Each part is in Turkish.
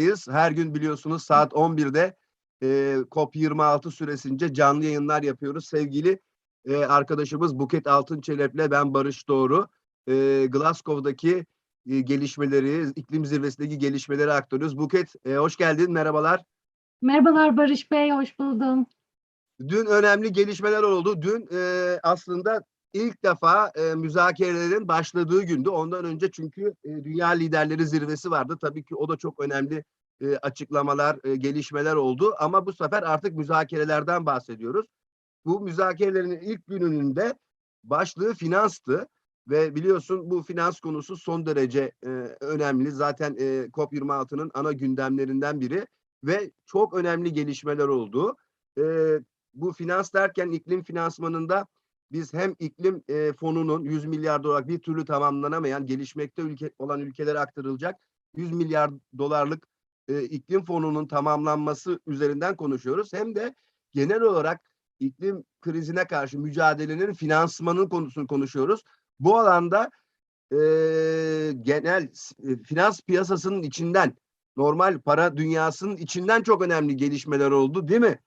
yayındayız. Her gün biliyorsunuz saat 11'de e, COP26 süresince canlı yayınlar yapıyoruz. Sevgili e, arkadaşımız Buket Altınçelep'le ben Barış Doğru. E, Glasgow'daki e, gelişmeleri, iklim zirvesindeki gelişmeleri aktarıyoruz. Buket e, hoş geldin, merhabalar. Merhabalar Barış Bey, hoş buldum. Dün önemli gelişmeler oldu. Dün e, aslında ilk defa e, müzakerelerin başladığı gündü. Ondan önce çünkü e, Dünya Liderleri Zirvesi vardı. Tabii ki o da çok önemli e, açıklamalar, e, gelişmeler oldu. Ama bu sefer artık müzakerelerden bahsediyoruz. Bu müzakerelerin ilk gününün de başlığı finanstı. Ve biliyorsun bu finans konusu son derece e, önemli. Zaten e, COP26'nın ana gündemlerinden biri. Ve çok önemli gelişmeler oldu. E, bu finans derken iklim finansmanında biz hem iklim e, fonunun 100 milyar dolar bir türlü tamamlanamayan gelişmekte ülke olan ülkelere aktarılacak 100 milyar dolarlık e, iklim fonunun tamamlanması üzerinden konuşuyoruz. Hem de genel olarak iklim krizine karşı mücadelenin finansmanın konusunu konuşuyoruz. Bu alanda e, genel e, finans piyasasının içinden normal para dünyasının içinden çok önemli gelişmeler oldu değil mi?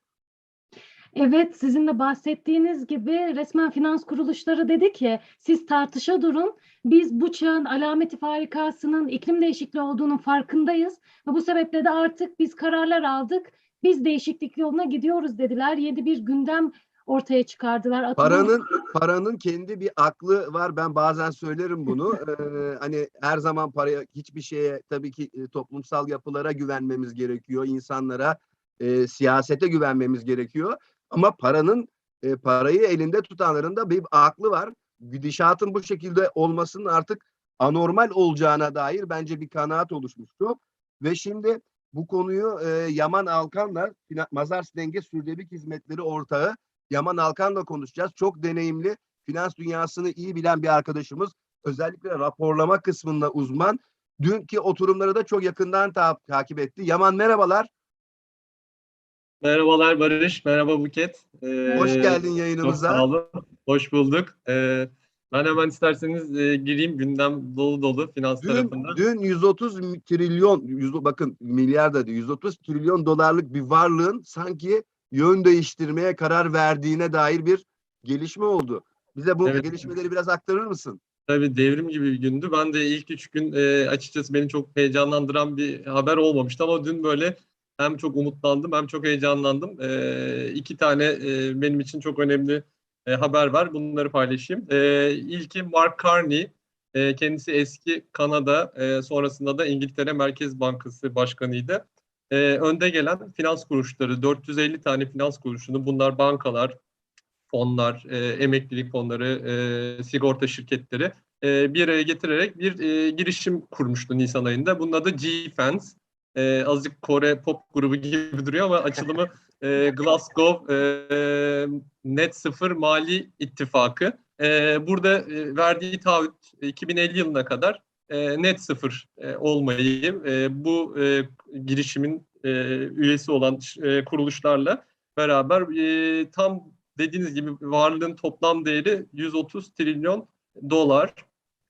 Evet, sizin de bahsettiğiniz gibi resmen finans kuruluşları dedi ki siz tartışa durun. Biz bu çağın alameti farikasının iklim değişikliği olduğunun farkındayız ve bu sebeple de artık biz kararlar aldık. Biz değişiklik yoluna gidiyoruz dediler. Yeni bir gündem ortaya çıkardılar. Atılım- Paranın paranın kendi bir aklı var. Ben bazen söylerim bunu. Ee, hani her zaman paraya hiçbir şeye tabii ki e, toplumsal yapılara güvenmemiz gerekiyor. insanlara, e, siyasete güvenmemiz gerekiyor. Ama paranın e, parayı elinde tutanların da bir aklı var. Gidişatın bu şekilde olmasının artık anormal olacağına dair bence bir kanaat oluşmuştu. Ve şimdi bu konuyu e, Yaman Alkan'la Mazars Denge Sürdürülebilirlik Hizmetleri ortağı Yaman Alkan'la konuşacağız. Çok deneyimli, finans dünyasını iyi bilen bir arkadaşımız. Özellikle raporlama kısmında uzman. Dünkü oturumları da çok yakından ta- takip etti. Yaman merhabalar. Merhabalar Barış, merhaba Buket. Ee, Hoş geldin Çok yayınımıza. sağ olun, hoş bulduk. Ee, ben hemen isterseniz e, gireyim, gündem dolu dolu finans Dün, tarafında. dün 130 mi- trilyon, 100, bakın milyar da değil, 130 trilyon dolarlık bir varlığın sanki yön değiştirmeye karar verdiğine dair bir gelişme oldu. Bize bu Evet. gelişmeleri biraz aktarır mısın? Tabii devrim gibi bir gündü. Ben de ilk üç gün e, açıkçası beni çok heyecanlandıran bir haber olmamıştı ama dün böyle hem çok umutlandım hem çok heyecanlandım. E, iki tane e, benim için çok önemli e, haber var. Bunları paylaşayım. E, ilki Mark Carney. E, kendisi eski Kanada, e, sonrasında da İngiltere Merkez Bankası Başkanıydı. E, önde gelen finans kuruluşları, 450 tane finans kuruluşunu, bunlar bankalar, fonlar, e, emeklilik fonları, e, sigorta şirketleri e, bir araya getirerek bir e, girişim kurmuştu Nisan ayında. Bunun adı G-Fans. E, azıcık Kore pop grubu gibi duruyor ama açılımı e, Glasgow e, Net Sıfır Mali İttifakı. E, burada e, verdiği taahhüt e, 2050 yılına kadar e, net sıfır e, olmayı e, bu e, girişimin e, üyesi olan e, kuruluşlarla beraber e, tam dediğiniz gibi varlığın toplam değeri 130 trilyon dolar.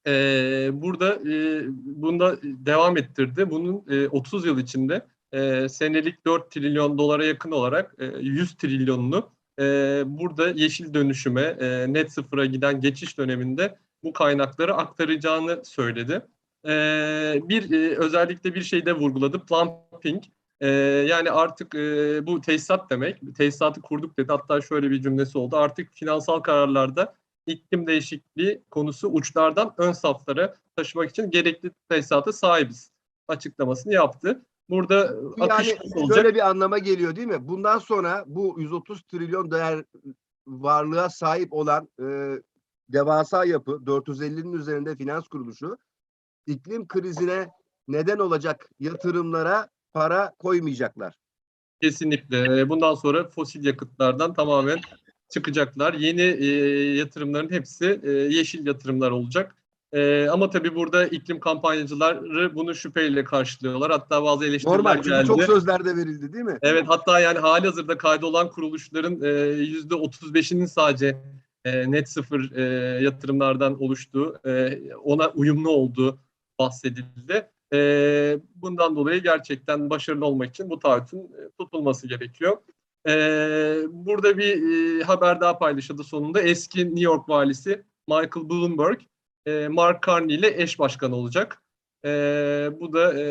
Ee, burada e, bunda devam ettirdi. Bunun e, 30 yıl içinde e, senelik 4 trilyon dolara yakın olarak e, 100 trilyonunu e, burada yeşil dönüşüme, e, net sıfıra giden geçiş döneminde bu kaynakları aktaracağını söyledi. E, bir e, özellikle bir şey de vurguladı. Plumping. E, yani artık e, bu tesisat demek. Tesisatı kurduk dedi. Hatta şöyle bir cümlesi oldu. Artık finansal kararlarda iklim değişikliği konusu uçlardan ön saflara taşımak için gerekli tesisata sahibiz açıklamasını yaptı. Burada Yani akış nasıl olacak? şöyle bir anlama geliyor değil mi? Bundan sonra bu 130 trilyon değer varlığa sahip olan e, devasa yapı 450'nin üzerinde finans kuruluşu iklim krizine neden olacak yatırımlara para koymayacaklar. Kesinlikle. Ee, Bundan sonra fosil yakıtlardan tamamen çıkacaklar. Yeni e, yatırımların hepsi e, yeşil yatırımlar olacak. E, ama tabii burada iklim kampanyacıları bunu şüpheyle karşılıyorlar. Hatta bazı eleştiriler Normal çünkü geldi. çok sözler de verildi değil mi? Evet hatta yani hali hazırda kaydolan kuruluşların e, yüzde 35'inin sadece e, net sıfır e, yatırımlardan oluştuğu, e, ona uyumlu olduğu bahsedildi. E, bundan dolayı gerçekten başarılı olmak için bu taahhütün e, tutulması gerekiyor. E, burada bir e, haber daha paylaşıldı sonunda. Eski New York valisi Michael Bloomberg, e, Mark Carney ile eş başkan olacak. E, bu da e,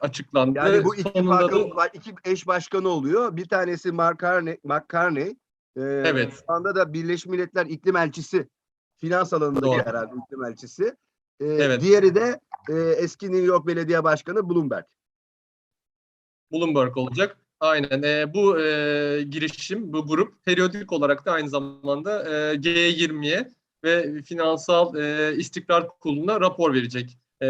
açıklandı. Yani bu Sonunda da- ittifakın iki eş başkanı oluyor. Bir tanesi Mark Carney, Mark Carney. Ee, Evet. Şu anda da Birleşmiş Milletler iklim elçisi. Finans alanındaki Doğru. herhalde iklim elçisi. Ee, Evet. Diğeri de e, eski New York Belediye Başkanı Bloomberg. Bloomberg olacak. Aynen. E, bu e, girişim, bu grup periyodik olarak da aynı zamanda e, G20'ye ve Finansal e, İstikrar Kurulu'na rapor verecek. E,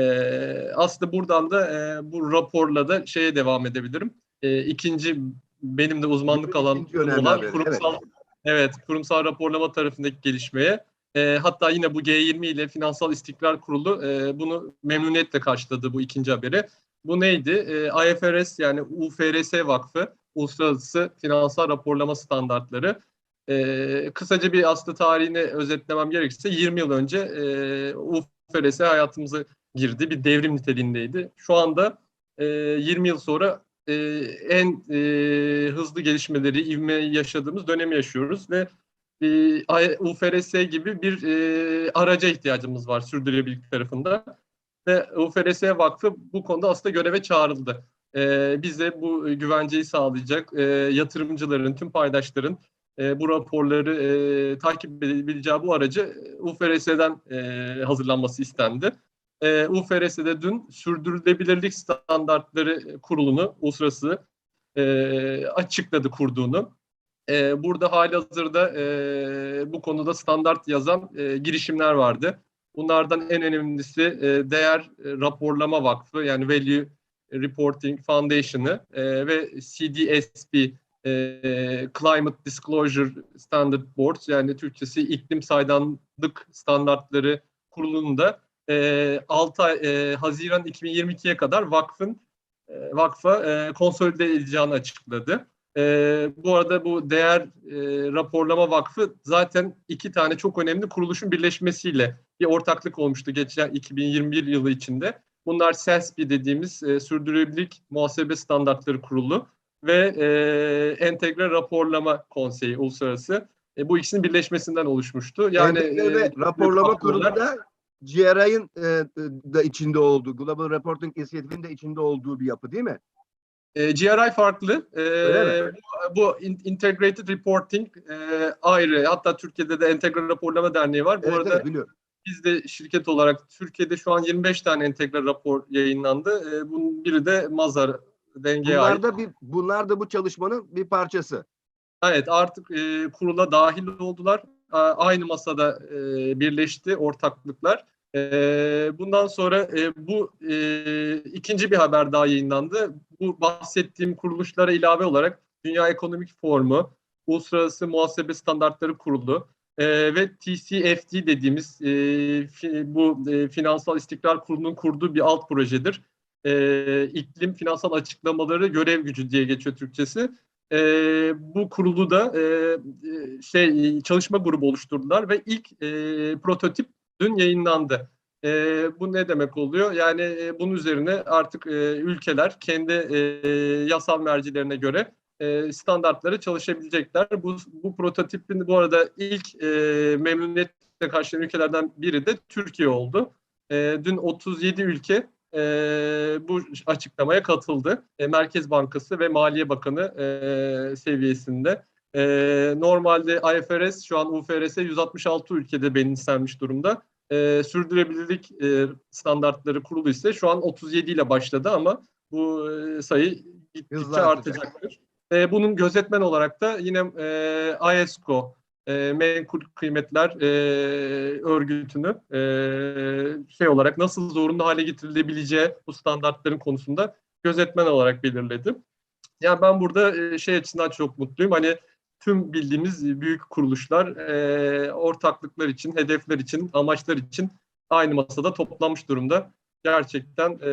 aslında buradan da e, bu raporla da şeye devam edebilirim. E, ikinci benim de uzmanlık alan olan haberi, kurumsal evet. kurumsal raporlama tarafındaki gelişmeye e, hatta yine bu G20 ile Finansal İstikrar Kurulu e, bunu memnuniyetle karşıladı bu ikinci haberi. Bu neydi? E, IFRS yani UFRS Vakfı Uluslararası Finansal Raporlama Standartları. E, kısaca bir aslında tarihini özetlemem gerekirse 20 yıl önce e, UFRS hayatımıza girdi. Bir devrim niteliğindeydi. Şu anda e, 20 yıl sonra e, en e, hızlı gelişmeleri, ivme yaşadığımız dönemi yaşıyoruz ve e, UFRS gibi bir e, araca ihtiyacımız var sürdürülebilirlik tarafında ve UFRS Vakfı bu konuda aslında göreve çağrıldı. Ee, bize bu güvenceyi sağlayacak e, yatırımcıların, tüm paydaşların e, bu raporları e, takip edebileceği bu aracı UFRS'den e, hazırlanması istendi. E, UFRS'de dün Sürdürülebilirlik Standartları Kurulu'nu, uluslararası e, açıkladı kurduğunu. E, burada hali hazırda e, bu konuda standart yazan e, girişimler vardı. Bunlardan en önemlisi e, Değer e, Raporlama Vakfı yani Value Reporting Foundation'ı e, ve CDSP e, Climate Disclosure Standard Board yani Türkçesi iklim saydamlık standartları kurulunun da e, 6 ay, e, Haziran 2022'ye kadar vakfın e, vakfa e, konsolide edileceğini açıkladı. E, bu arada bu Değer e, Raporlama Vakfı zaten iki tane çok önemli kuruluşun birleşmesiyle bir ortaklık olmuştu geçen 2021 yılı içinde. Bunlar SASB dediğimiz e, Sürdürülebilirlik Muhasebe Standartları Kurulu ve e, Entegre Raporlama Konseyi Uluslararası. E, bu ikisinin birleşmesinden oluşmuştu. Yani Entegre e, raporlama kurulu da GRI'ın e, da içinde olduğu, Global Reporting Initiative'in de içinde olduğu bir yapı değil mi? E, GRI farklı. E, Öyle bu, bu in- Integrated Reporting e, ayrı. Hatta Türkiye'de de Entegre Raporlama Derneği var. Bu evet, arada evet biliyorum. biz de şirket olarak Türkiye'de şu an 25 tane entegre rapor yayınlandı. E, bunun biri de Mazar dengeye ait. Bunlar da, bir, bunlar da bu çalışmanın bir parçası. Evet artık e, kurula dahil oldular. A- aynı masada e, birleşti ortaklıklar. E, bundan sonra e, bu e, ikinci bir haber daha yayınlandı. Bu bahsettiğim kuruluşlara ilave olarak Dünya Ekonomik Forumu, Uluslararası Muhasebe Standartları Kurulu e, ve TCFD dediğimiz e, fi- bu e, Finansal İstikrar Kurulu'nun kurduğu bir alt projedir. E, iklim finansal açıklamaları görev gücü diye geçiyor Türkçesi. E, bu kurulu da e, şey çalışma grubu oluşturdular ve ilk e, prototip dün yayınlandı. E, bu ne demek oluyor? Yani e, bunun üzerine artık e, ülkeler kendi e, yasal mercilerine göre e, standartları çalışabilecekler. Bu, bu prototipin bu arada ilk e, memnuniyetle karşılayan ülkelerden biri de Türkiye oldu. E, dün 37 ülke e, bu açıklamaya katıldı. E, Merkez Bankası ve Maliye Bakanı e, seviyesinde. E, normalde IFRS şu an UFRS 166 ülkede benimsenmiş durumda. E, sürdürülebilirlik e, standartları kurulu ise şu an 37 ile başladı ama bu e, sayı gittikçe artacaktır. E, bunun gözetmen olarak da yine e, ISCO e, menkul kıymetler e, örgütünü e, şey olarak nasıl zorunlu hale getirilebileceği bu standartların konusunda gözetmen olarak belirledi. Yani ben burada e, şey açısından çok mutluyum. Hani tüm bildiğimiz büyük kuruluşlar e, ortaklıklar için, hedefler için, amaçlar için aynı masada toplanmış durumda. Gerçekten e,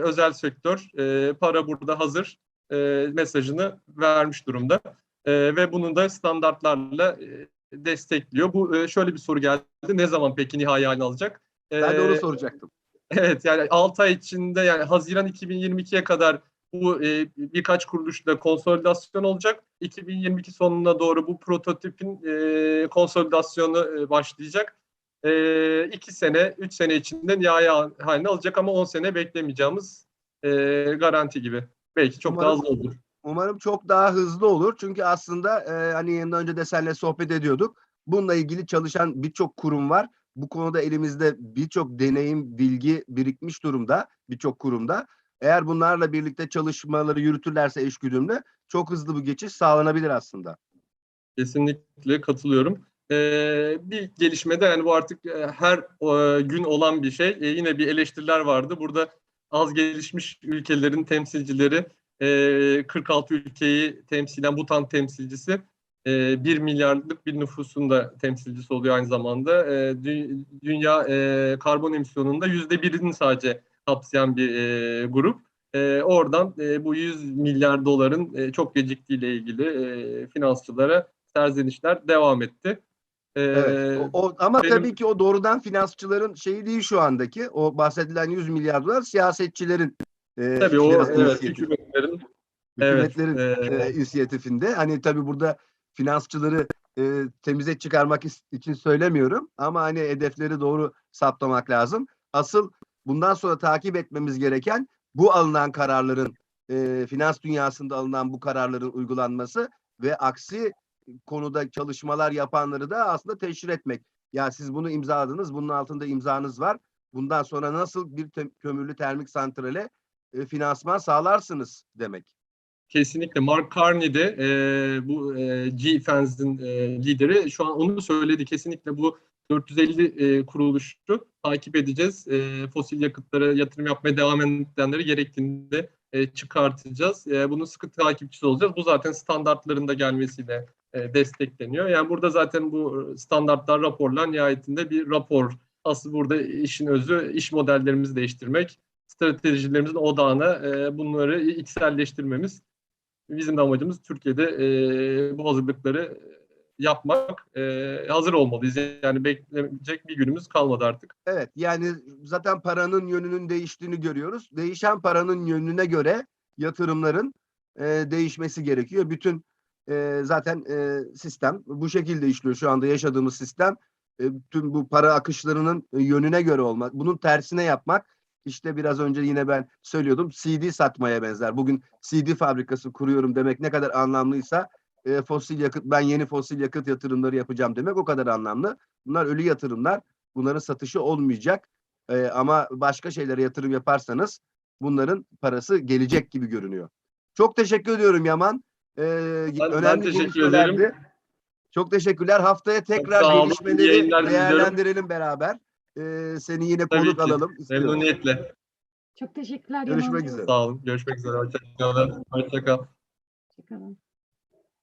özel sektör e, para burada hazır e, mesajını vermiş durumda. E, ve bunun da standartlarla e, destekliyor. Bu e, şöyle bir soru geldi. Ne zaman peki nihai halini alacak? Ben de onu E, soracaktım. Evet yani 6 ay içinde yani Haziran 2022'ye kadar bu e, birkaç kuruluşla konsolidasyon olacak. 2022 sonuna doğru bu prototipin e, konsolidasyonu e, başlayacak. E, iki sene, üç sene içinde nihai haline alacak ama 10 sene beklemeyeceğimiz e, garanti gibi. Belki çok daha Umarım- hızlı olur. Umarım çok daha hızlı olur. Çünkü aslında e, hani yayından önce de seninle sohbet ediyorduk. Bununla ilgili çalışan birçok kurum var. Bu konuda elimizde birçok deneyim, bilgi birikmiş durumda birçok kurumda. Eğer bunlarla birlikte çalışmaları yürütürlerse eşgüdümlü çok hızlı bir geçiş sağlanabilir aslında. Kesinlikle katılıyorum. Ee, bir gelişmede yani bu artık e, her e, gün olan bir şey. E, yine bir eleştiriler vardı. Burada az gelişmiş ülkelerin temsilcileri e, 46 ülkeyi temsilen Butan temsilcisi e, 1 milyarlık bir nüfusun da temsilcisi oluyor aynı zamanda. E, dü- dünya e, karbon emisyonunda yüzde birini sadece kapsayan bir e, grup. E, oradan e, bu 100 milyar doların e, çok geciktiğiyle ilgili e, finansçılara serzenişler devam etti. E, Evet. O, o- ama benim- tabii ki o doğrudan finansçıların şeyi değil şu andaki. O bahsedilen 100 milyar dolar siyasetçilerin e, tabii o evet, inisiyatifi. hükümetlerin evet, hükümetlerin e, e, inisiyatifinde. Hani tabii burada finansçıları e, temize çıkarmak için söylemiyorum ama hani hedefleri doğru saptamak lazım. Asıl bundan sonra takip etmemiz gereken bu alınan kararların e, finans dünyasında alınan bu kararların uygulanması ve aksi konuda çalışmalar yapanları da aslında teşhir etmek. Ya siz bunu imzaladınız, bunun altında imzanız var. Bundan sonra nasıl bir te- kömürlü termik santrale e, finansman sağlarsınız demek. Kesinlikle. Mark Carney de e, bu e, G-Fens'in e, lideri şu an onu söyledi. Kesinlikle bu 450 e, kuruluşu takip edeceğiz. E, fosil yakıtlara yatırım yapmaya devam edenleri gerektiğinde e, çıkartacağız. E, bunun sıkı takipçisi olacağız. Bu zaten standartların da gelmesiyle e, destekleniyor. Yani burada zaten bu standartlar, raporlar nihayetinde bir rapor. Asıl burada işin özü iş modellerimizi değiştirmek, stratejilerimizin odağına e, bunları içselleştirmemiz. Bizim de amacımız Türkiye'de e, bu hazırlıkları yapmak. E, hazır olmalıyız. Yani bekleyecek bir günümüz kalmadı artık. Evet yani zaten paranın yönünün değiştiğini görüyoruz. Değişen paranın yönüne göre yatırımların e, değişmesi gerekiyor. Bütün e, zaten e, sistem bu şekilde işliyor şu anda yaşadığımız sistem. E, tüm bu para akışlarının yönüne göre olmak. Bunun tersine yapmak işte biraz önce yine ben söylüyordum CD satmaya benzer. Bugün CD fabrikası kuruyorum demek ne kadar anlamlıysa e, fosil yakıt ben yeni fosil yakıt yatırımları yapacağım demek o kadar anlamlı. Bunlar ölü yatırımlar. Bunların satışı olmayacak. Ee, ama başka şeylere yatırım yaparsanız bunların parası gelecek gibi görünüyor. Çok teşekkür ediyorum Yaman. Ee, ben önemli teşekkür gelişmelerdi. ederim. Çok teşekkürler. Haftaya tekrar. İyi gelişmeleri diliyorum. değerlendirelim beraber. Ee, seni yine Tabii konuk ki. alalım. istiyorum. Memnuniyetle. Çok teşekkürler. Görüşmek üzere. Sağ olun. Görüşmek üzere. Hoşçakalın. Hoşçakal. Hoşçakalın.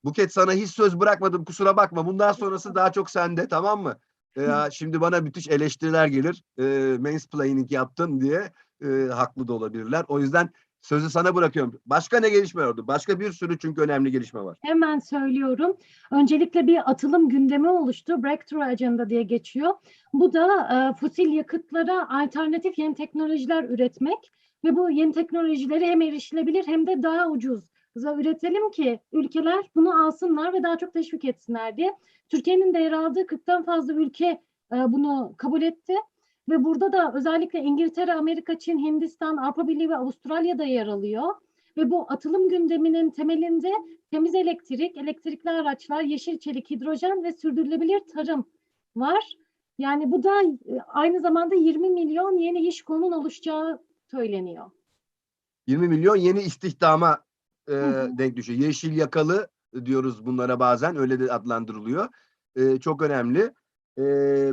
Buket sana hiç söz bırakmadım kusura bakma. Bundan sonrası daha çok sende tamam mı? Ee, şimdi bana müthiş eleştiriler gelir. Ee, mansplaining yaptın diye e, haklı da olabilirler. O yüzden sözü sana bırakıyorum. Başka ne gelişme oldu? Başka bir sürü çünkü önemli gelişme var. Hemen söylüyorum. Öncelikle bir atılım gündemi oluştu. Breakthrough Agenda diye geçiyor. Bu da e, fosil yakıtlara alternatif yeni teknolojiler üretmek ve bu yeni teknolojileri hem erişilebilir hem de daha ucuz üretelim ki ülkeler bunu alsınlar ve daha çok teşvik etsinler diye. Türkiye'nin de yer aldığı 40'tan fazla ülke e, bunu kabul etti. Ve burada da özellikle İngiltere, Amerika, Çin, Hindistan, Avrupa Birliği ve Avustralya da yer alıyor. Ve bu atılım gündeminin temelinde temiz elektrik, elektrikli araçlar, yeşil çelik, hidrojen ve sürdürülebilir tarım var. Yani bu da e, aynı zamanda 20 milyon yeni iş konunun oluşacağı söyleniyor. 20 milyon yeni istihdama e, denk düşüyor. Yeşil yakalı diyoruz bunlara bazen öyle de adlandırılıyor. E, çok önemli. E,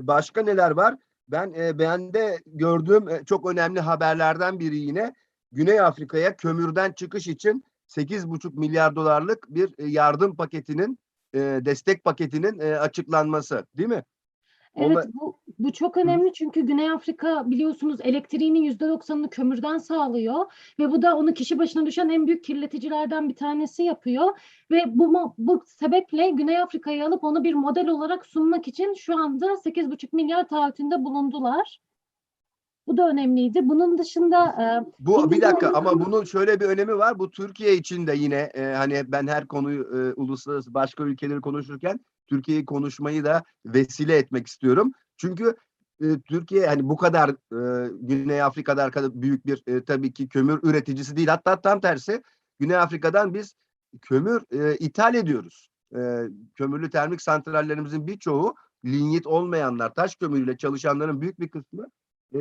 başka neler var? Ben e, bende gördüğüm e, çok önemli haberlerden biri yine Güney Afrika'ya kömürden çıkış için 8,5 milyar dolarlık bir yardım paketinin e, destek paketinin e, açıklanması değil mi? Evet Onla- bu, bu çok önemli çünkü Güney Afrika biliyorsunuz elektriğinin yüzde doksanını kömürden sağlıyor ve bu da onu kişi başına düşen en büyük kirleticilerden bir tanesi yapıyor ve bu bu sebeple Güney Afrika'yı alıp onu bir model olarak sunmak için şu anda 8,5 milyar taahhütünde bulundular. Bu da önemliydi. Bunun dışında e, Bu bir dakika ama bunun şöyle bir önemi var. Bu Türkiye için de yine e, hani ben her konuyu e, uluslararası başka ülkeleri konuşurken Türkiye'yi konuşmayı da vesile etmek istiyorum. Çünkü e, Türkiye hani bu kadar e, Güney Afrika'da kadar büyük bir e, tabii ki kömür üreticisi değil. Hatta tam tersi Güney Afrika'dan biz kömür e, ithal ediyoruz. E, kömürlü termik santrallerimizin birçoğu linyit olmayanlar, taş kömürüyle çalışanların büyük bir kısmı e,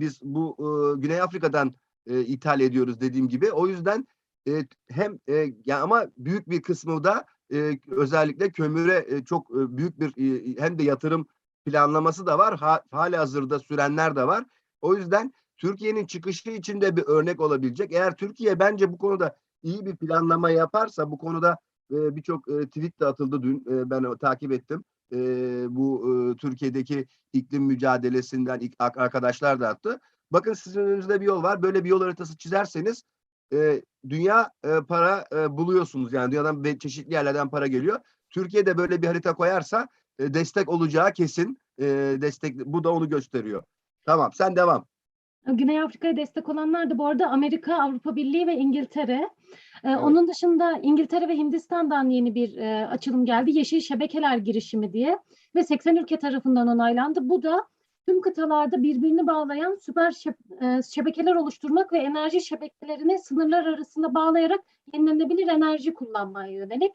biz bu e, Güney Afrika'dan e, ithal ediyoruz dediğim gibi. O yüzden e, hem e, ya ama büyük bir kısmı da e, özellikle kömüre e, çok e, büyük bir e, hem de yatırım planlaması da var. Ha, hali hazırda sürenler de var. O yüzden Türkiye'nin çıkışı için de bir örnek olabilecek. Eğer Türkiye bence bu konuda iyi bir planlama yaparsa bu konuda e, birçok e, tweet de atıldı dün. E, ben takip ettim. Bu Türkiye'deki iklim mücadelesinden arkadaşlar da attı. Bakın sizin önünüzde bir yol var. Böyle bir yol haritası çizerseniz dünya para buluyorsunuz. Yani dünyadan çeşitli yerlerden para geliyor. Türkiye de böyle bir harita koyarsa e, destek olacağı kesin. E, destek bu da onu gösteriyor. Tamam sen devam. Güney Afrika'ya destek olanlar da bu arada Amerika, Avrupa Birliği ve İngiltere. Ee, Onun dışında İngiltere ve Hindistan'dan yeni bir e, açılım geldi. Yeşil Şebekeler girişimi diye ve 80 ülke tarafından onaylandı. Bu da tüm kıtalarda birbirini bağlayan süper şe- e, şebekeler oluşturmak ve enerji şebekelerini sınırlar arasında bağlayarak yenilenebilir enerji kullanmaya yönelik.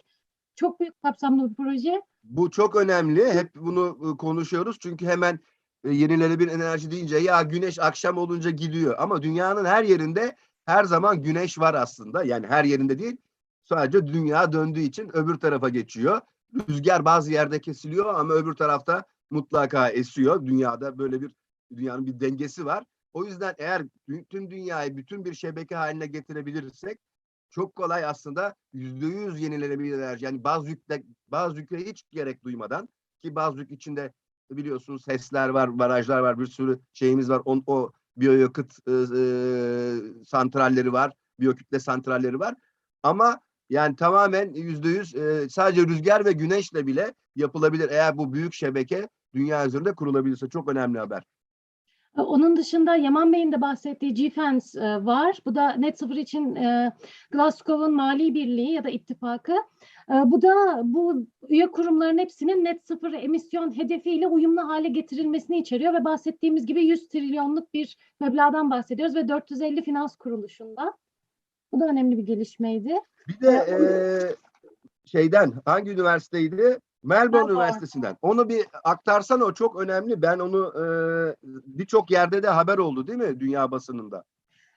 Çok büyük kapsamlı bir proje. Bu çok önemli. Hep bunu e, konuşuyoruz. Çünkü hemen e, yenilenebilir enerji deyince ya güneş akşam olunca gidiyor. Ama dünyanın her yerinde her zaman güneş var aslında. Yani her yerinde değil. Sadece dünya döndüğü için öbür tarafa geçiyor. Rüzgar bazı yerde kesiliyor ama öbür tarafta mutlaka esiyor. Dünyada böyle bir dünyanın bir dengesi var. O yüzden eğer tüm- tüm dünyayı bütün bir şebeke haline getirebilirsek çok kolay aslında yüzde yüz yenilenebilir enerji. Yani baz yükle, baz yükle hiç gerek duymadan ki baz yük içinde biliyorsunuz HES'ler var, barajlar var, bir sürü şeyimiz var. On, o biyoyakıt e, e, santralleri var, biyokütle santralleri var. Ama yani tamamen yüzde yüz sadece rüzgar ve güneşle bile yapılabilir. Eğer bu büyük şebeke dünya üzerinde kurulabilirse çok önemli haber. Ee, Onun dışında Yaman Bey'in de bahsettiği GFANS e, var. Bu da net sıfır için e, Glasgow'un mali birliği ya da ittifakı. E, bu da bu üye kurumların hepsinin net sıfır emisyon hedefiyle uyumlu hale getirilmesini içeriyor ve bahsettiğimiz gibi 100 trilyonluk bir meblağdan bahsediyoruz ve 450 finans kuruluşunda. Bu da önemli bir gelişmeydi. Bir de Ee, şeyden hangi üniversiteydi? Melbourne Melbourne. Üniversitesi'nden. Onu bir aktarsan o çok önemli. Ben onu eee, birçok yerde de haber oldu değil mi dünya basınında?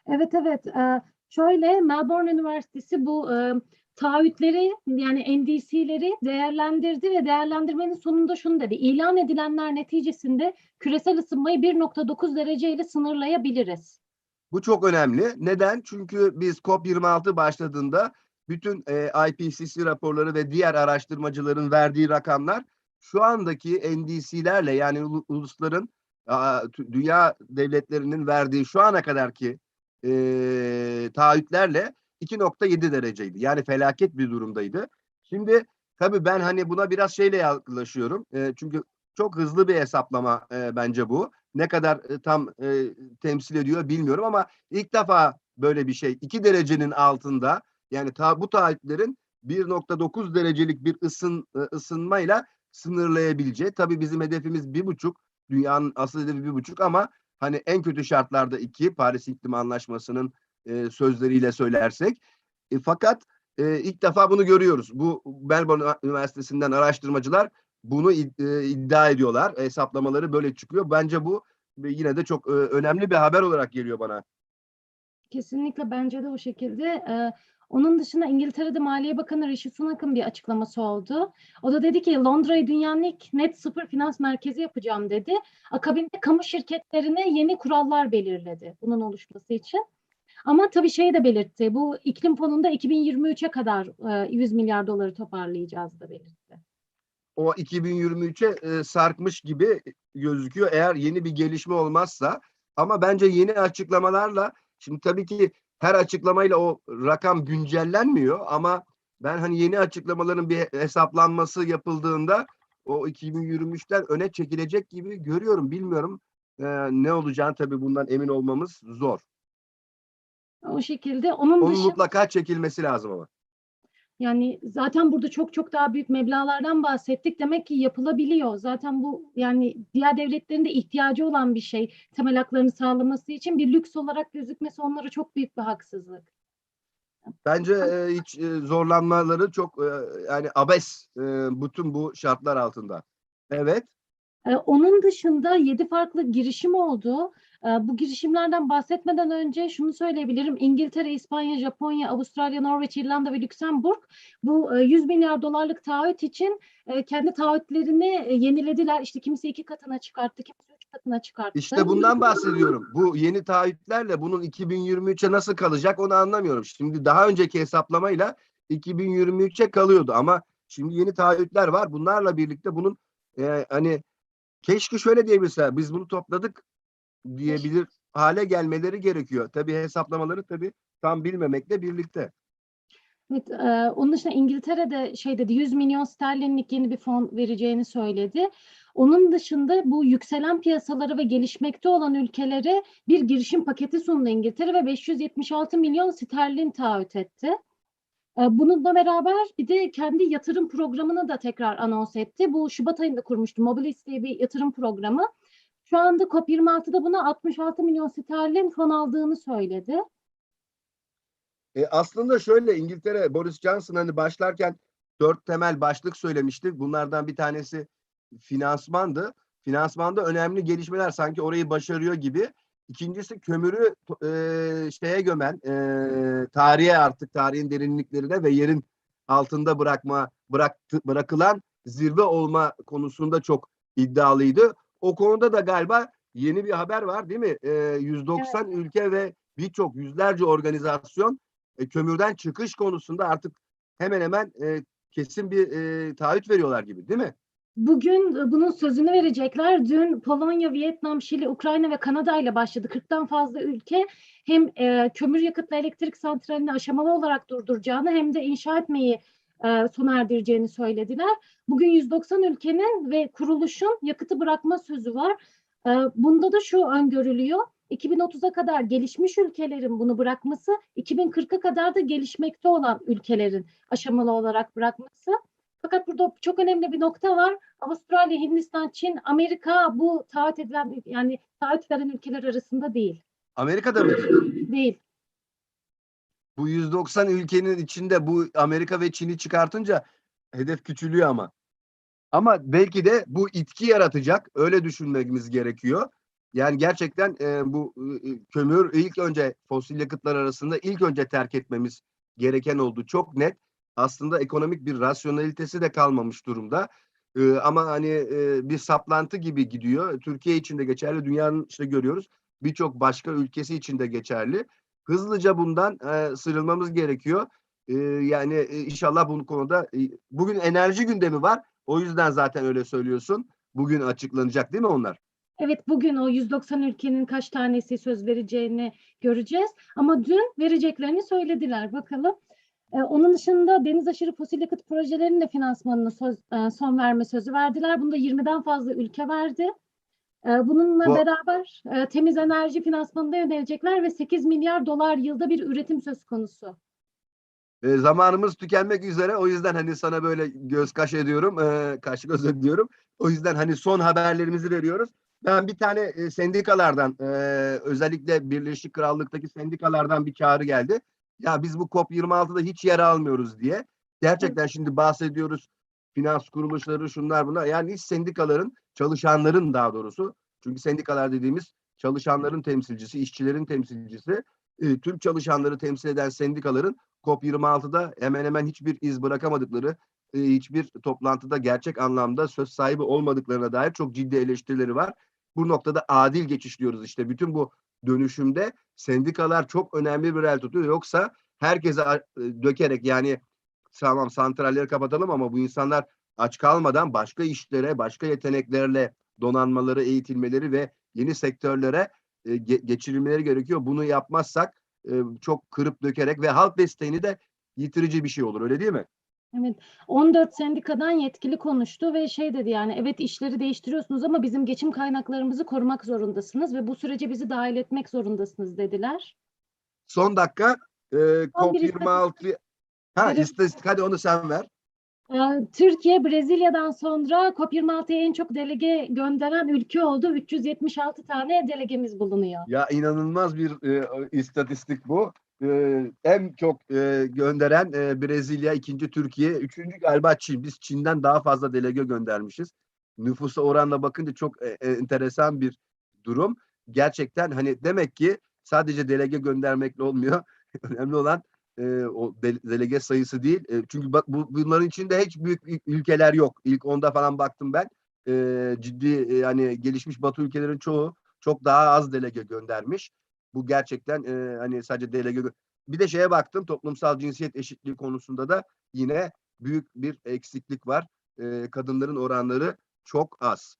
Evet evet. Ee, şöyle Melbourne Üniversitesi bu e, taahhütleri yani NDC'leri değerlendirdi ve değerlendirmenin sonunda şunu dedi. İlan edilenler neticesinde küresel ısınmayı 1.9 dereceyle sınırlayabiliriz. Bu çok önemli. Neden? Çünkü biz COP26 başladığında bütün e, IPCC raporları ve diğer araştırmacıların verdiği rakamlar şu andaki NDC'lerle yani ulu- ulusların dünya devletlerinin verdiği şu ana kadarki e, taahhütlerle 2.7 dereceydi. Yani felaket bir durumdaydı. Şimdi tabii ben hani buna biraz şeyle yaklaşıyorum. E, çünkü çok hızlı bir hesaplama e, bence bu. Ne kadar e, tam e, temsil ediyor bilmiyorum ama ilk defa böyle bir şey 2 derecenin altında yani ta, bu taahhütlerin 1.9 derecelik bir ısın e, ısınmayla sınırlayabileceği. Tabii bizim hedefimiz bir buçuk. Dünyanın asıl hedefi bir buçuk ama hani en kötü şartlarda iki Paris İklim Anlaşması'nın e, sözleriyle söylersek. E, fakat e, ilk defa bunu görüyoruz. Bu Melbourne Üniversitesi'nden araştırmacılar bunu e, iddia ediyorlar. Hesaplamaları böyle çıkıyor. Bence bu ve yine de çok e, önemli bir haber olarak geliyor bana. Kesinlikle bence de o şekilde. Ee, onun dışında İngiltere'de Maliye Bakanı Rishi Sunak'ın bir açıklaması oldu. O da dedi ki Londra'yı dünyanın ilk net sıfır finans merkezi yapacağım dedi. Akabinde kamu şirketlerine yeni kurallar belirledi bunun oluşması için. Ama tabii şey de belirtti. Bu iklim fonunda 2023'e kadar e, 100 milyar doları toparlayacağız da belirtti. O 2023'e e, sarkmış gibi gözüküyor eğer yeni bir gelişme olmazsa. Ama bence yeni açıklamalarla şimdi tabii ki her açıklamayla o rakam güncellenmiyor ama ben hani yeni açıklamaların bir hesaplanması yapıldığında o 2023'ten öne çekilecek gibi görüyorum. Bilmiyorum. e, ne olacağını tabii bundan emin olmamız zor. O şekilde. Onun Onun dışında mutlaka çekilmesi lazım ama. Yani zaten burada çok çok daha büyük meblağlardan bahsettik. Demek ki yapılabiliyor. Zaten bu yani diğer devletlerin de ihtiyacı olan bir şey. Temel haklarını sağlaması için bir lüks olarak gözükmesi onlara çok büyük bir haksızlık. Bence e, hiç e, zorlanmaları çok e, yani abes e, bütün bu şartlar altında. Evet. Ee, Onun dışında yedi farklı girişim oldu. Ee, Bu girişimlerden bahsetmeden önce şunu söyleyebilirim. İngiltere, İspanya, Japonya, Avustralya, Norveç, İrlanda ve Lüksemburg bu e, 100 milyar dolarlık taahhüt için e, kendi taahhütlerini e, yenilediler. İşte kimisi iki katına çıkarttı, kimisi üç katına çıkarttı. İşte bundan bahsediyorum. Bu yeni taahhütlerle bunun 2023'e nasıl kalacak onu anlamıyorum. Şimdi daha önceki hesaplamayla 2023'e kalıyordu ama şimdi yeni taahhütler var. Bunlarla birlikte bunun e, hani keşke şöyle diyebilse biz bunu topladık diyebilir hale gelmeleri gerekiyor. Tabii hesaplamaları tabii tam bilmemekle birlikte. Evet, e, onun dışında İngiltere'de şey dedi 100 milyon sterlinlik yeni bir fon vereceğini söyledi. Onun dışında bu yükselen piyasaları ve gelişmekte olan ülkelere bir girişim paketi sundu İngiltere ve 576 milyon sterlin taahhüt etti. E, Bununla beraber bir de kendi yatırım programını da tekrar anons etti. Bu Şubat ayında kurmuştu. Mobilis diye bir yatırım programı. Şu anda COP26'da buna 66 milyon sterlin fon aldığını söyledi. E, aslında şöyle İngiltere Boris Johnson hani başlarken dört temel başlık söylemişti. Bunlardan bir tanesi finansmandı. Finansmanda önemli gelişmeler sanki orayı başarıyor gibi. İkincisi kömürü e, şeye gömen, e, tarihe artık tarihin derinliklerine ve yerin altında bırakma bıraktı, bırakılan zirve olma konusunda çok iddialıydı. O konuda da galiba yeni bir haber var değil mi? E, 190 ülke ve birçok yüzlerce organizasyon e, kömürden çıkış konusunda artık hemen hemen e, kesin bir e, taahhüt veriyorlar gibi değil mi? Bugün e, bunun sözünü verecekler. Dün Polonya, Vietnam, Şili, Ukrayna ve Kanada ile başladı. 40'tan fazla ülke hem e, kömür yakıtlı elektrik santralini aşamalı olarak durduracağını hem de inşa etmeyi e, sona erdireceğini söylediler. Bugün 190 ülkenin ve kuruluşun yakıtı bırakma sözü var. E, bunda da şu öngörülüyor. 2030'a kadar gelişmiş ülkelerin bunu bırakması, 2040'a kadar da gelişmekte olan ülkelerin aşamalı olarak bırakması. Fakat burada çok önemli bir nokta var. Avustralya, Hindistan, Çin, Amerika bu taahhüt edilen yani taahhüt veren ülkeler arasında değil. Amerika'da mı? Değil. Bu 190 ülkenin içinde bu Amerika ve Çin'i çıkartınca hedef küçülüyor ama. Ama belki de bu itki yaratacak. Öyle düşünmemiz gerekiyor. Yani gerçekten e, bu e, kömür ilk önce fosil yakıtlar arasında ilk önce terk etmemiz gereken oldu. Çok net. Aslında ekonomik bir rasyonalitesi de kalmamış durumda. E, ama hani e, bir saplantı gibi gidiyor. Türkiye için de geçerli. Dünyanın işte görüyoruz. Birçok başka ülkesi için de geçerli hızlıca bundan e, sıyrılmamız gerekiyor. E, yani e, inşallah bu konuda e, bugün enerji gündemi var. O yüzden zaten öyle söylüyorsun. Bugün açıklanacak değil mi onlar? Evet bugün o 190 ülkenin kaç tanesi söz vereceğini göreceğiz. Ama dün vereceklerini söylediler. Bakalım. Ee, onun dışında deniz aşırı fosil yakıt projelerinin de finansmanına söz, e, son verme sözü verdiler. Bunda 20'den fazla ülke verdi. Ee, bununla Bu- beraber e, temiz enerji finansmanına yönelecekler ve 8 milyar dolar yılda bir üretim söz konusu. E, zamanımız tükenmek üzere. O yüzden hani sana böyle göz kaş ediyorum. E, kaş göz ediyorum. O yüzden hani son haberlerimizi veriyoruz. Ben bir tane e, sendikalardan e, özellikle Birleşik Krallık'taki sendikalardan bir çağrı geldi. Ya biz bu COP26'da hiç yer almıyoruz diye. Gerçekten şimdi bahsediyoruz finans kuruluşları şunlar bunlar. Yani hiç sendikaların, çalışanların daha doğrusu. Çünkü sendikalar dediğimiz çalışanların temsilcisi, işçilerin temsilcisi. E, tüm çalışanları temsil eden sendikaların COP26'da hemen hemen hiçbir iz bırakamadıkları, e, hiçbir toplantıda gerçek anlamda söz sahibi olmadıklarına dair çok ciddi eleştirileri var. Bu noktada adil geçiş diyoruz işte. Bütün bu dönüşümde sendikalar çok önemli bir el tutuyor. Yoksa herkese e, dökerek yani tamam santralleri kapatalım ama bu insanlar aç kalmadan başka işlere, başka yeteneklerle donanmaları, eğitilmeleri ve yeni sektörlere e, ge- geçirilmeleri gerekiyor. Bunu yapmazsak e, çok kırıp dökerek ve halk desteğini de yitirici bir şey olur öyle değil mi? Evet, 14 sendikadan yetkili konuştu ve şey dedi yani evet işleri değiştiriyorsunuz ama bizim geçim kaynaklarımızı korumak zorundasınız ve bu sürece bizi dahil etmek zorundasınız dediler. Son dakika e, Son bir COP26 Ha istatistik hadi onu sen ver. Ee, Türkiye Brezilya'dan sonra COP26'ya en çok delege gönderen ülke oldu. 376 tane delegemiz bulunuyor. Ya inanılmaz bir e, istatistik bu. E, en çok e, gönderen e, Brezilya, ikinci Türkiye, üçüncü galiba Çin. Biz Çin'den daha fazla delege göndermişiz. Nüfusa oranla bakınca çok e, e, enteresan bir durum. Gerçekten hani demek ki sadece delege göndermekle olmuyor. Önemli olan e, o de- delege sayısı değil. E, çünkü bak bu, bunların içinde hiç büyük ül- ülkeler yok. İlk onda falan baktım ben. E, ciddi e, yani gelişmiş Batı ülkelerin çoğu çok daha az delege göndermiş. Bu gerçekten e, hani sadece delege bir de şeye baktım toplumsal cinsiyet eşitliği konusunda da yine büyük bir eksiklik var. E, kadınların oranları çok az.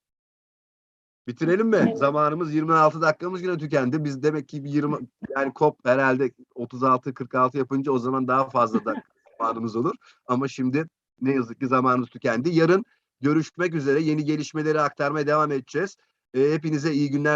Bitirelim mi? Evet. Zamanımız 26 dakikamız yine tükendi. Biz demek ki bir 20 yani COP herhalde 36 46 yapınca o zaman daha fazla da zamanımız olur. Ama şimdi ne yazık ki zamanımız tükendi. Yarın görüşmek üzere yeni gelişmeleri aktarmaya devam edeceğiz. E, hepinize iyi günler